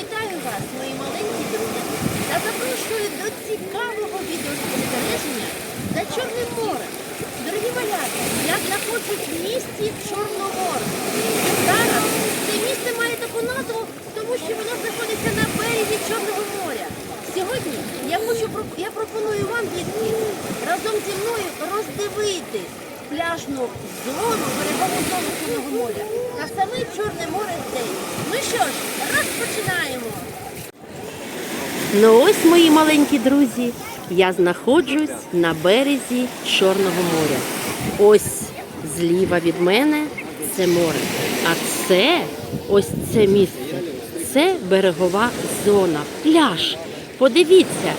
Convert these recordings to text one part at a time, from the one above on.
Вітаю вас, мої маленькі друзі, та запрошую до цікавого відеоспостереження за Чорним морем. Дорогі малята, я знаходжусь в місті Чорномор. І зараз це місце має таку назву, тому що воно знаходиться на березі Чорного моря. Сьогодні я хочу я пропоную вам дітки разом зі мною роздивитись пляжну зону, берегову зону Чорного моря та саме Чорне море що ж, розпочинаємо. Ну ось, мої маленькі друзі, я знаходжусь на березі Чорного моря. Ось зліва від мене це море. А це ось це місце. Це берегова зона, пляж. Подивіться,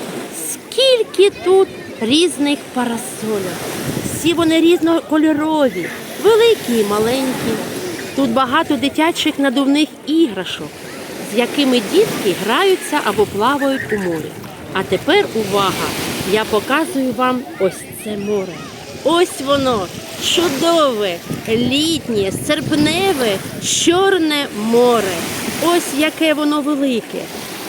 скільки тут різних парасольок. Всі вони різнокольорові, великі і маленькі. Тут багато дитячих надувних іграшок з якими дітки граються або плавають у морі. А тепер увага! Я показую вам ось це море. Ось воно чудове, літнє, серпневе, чорне море. Ось яке воно велике.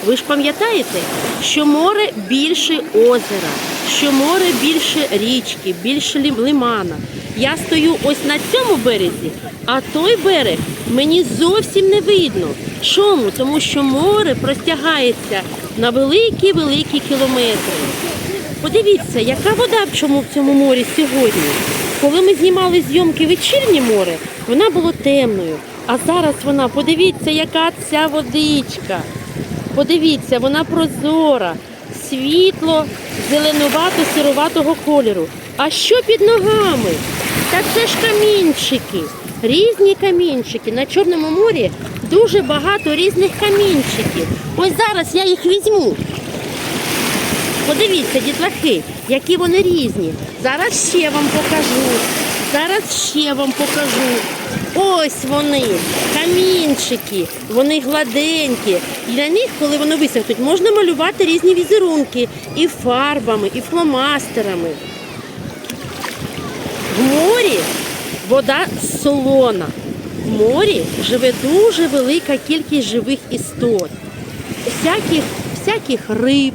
Ви ж пам'ятаєте, що море більше озера, що море більше річки, більше лимана. Я стою ось на цьому березі, а той берег мені зовсім не видно. Чому? Тому що море простягається на великі-великі кілометри. Подивіться, яка вода в чому в цьому морі сьогодні. Коли ми знімали зйомки вечірнє море, вона була темною. А зараз вона, подивіться, яка ця водичка. Подивіться, вона прозора, світло, зеленувато-сируватого кольору. А що під ногами? Та це ж камінчики, різні камінчики. На Чорному морі дуже багато різних камінчиків. Ось зараз я їх візьму. Подивіться, дітлахи, які вони різні. Зараз ще вам покажу. Зараз ще вам покажу. Ось вони, камінчики, вони гладенькі. На них, коли вони висохнуть, можна малювати різні візерунки і фарбами, і фломастерами. В морі вода солона. В морі живе дуже велика кількість живих істот, всяких, всяких риб,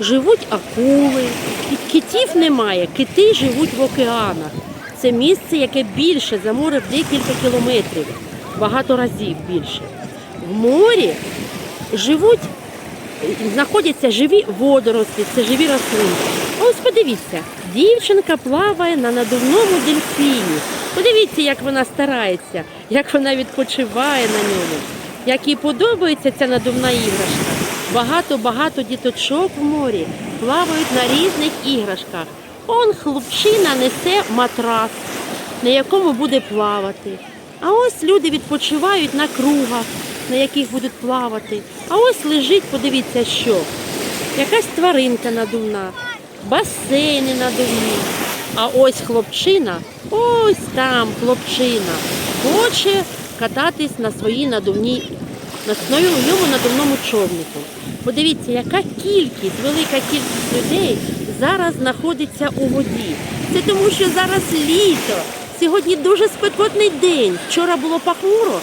живуть акули, китів немає, кити живуть в океанах. Це місце, яке більше за море в декілька кілометрів, багато разів більше. В морі живуть, знаходяться живі водорості, це живі рослини. Ось подивіться, дівчинка плаває на надувному дельфіні. Подивіться, як вона старається, як вона відпочиває на ньому, як їй подобається ця надувна іграшка. Багато-багато діточок в морі плавають на різних іграшках. Он хлопчина несе матрас, на якому буде плавати. А ось люди відпочивають на кругах, на яких будуть плавати. А ось лежить, подивіться, що. Якась тваринка надувна, басейни надувні. А ось хлопчина, ось там хлопчина, хоче кататись на своїй надувній, на своєму надувному човнику. Подивіться, яка кількість, велика кількість людей зараз знаходиться у воді. Це тому, що зараз літо. Сьогодні дуже спекотний день. Вчора було похмуро,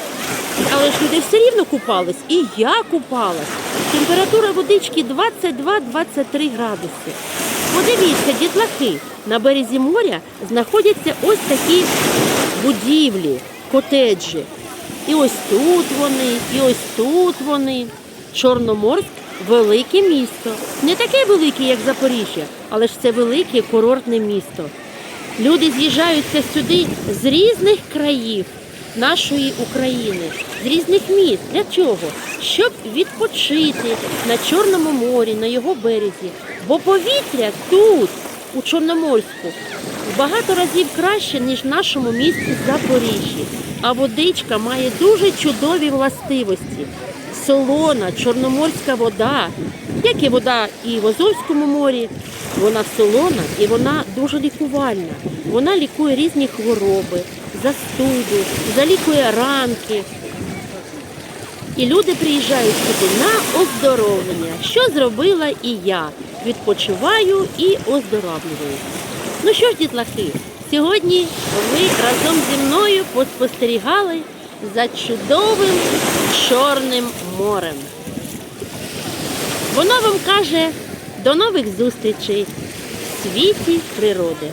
але ж люди все рівно купались. І я купалась. Температура водички 22-23 градуси. Подивіться, дітлахи, на березі моря знаходяться ось такі будівлі, котеджі. І ось тут вони, і ось тут вони. Чорноморськ велике місто. Не таке велике, як Запоріжжя, але ж це велике курортне місто. Люди з'їжджаються сюди з різних країв нашої України, з різних міст. Для чого? Щоб відпочити на Чорному морі, на його березі. Бо повітря тут, у Чорноморську, багато разів краще, ніж в нашому місті Запоріжжі. А водичка має дуже чудові властивості. Солона, чорноморська вода, як і вода і в Азовському морі, вона солона і вона дуже лікувальна. Вона лікує різні хвороби, застуду, залікує ранки. І люди приїжджають сюди на оздоровлення, що зробила і я. Відпочиваю і оздоровлюю. Ну що ж, дітлахи, сьогодні ви разом зі мною поспостерігали за чудовим Чорним морем. Воно вам каже до нових зустрічей в світі природи.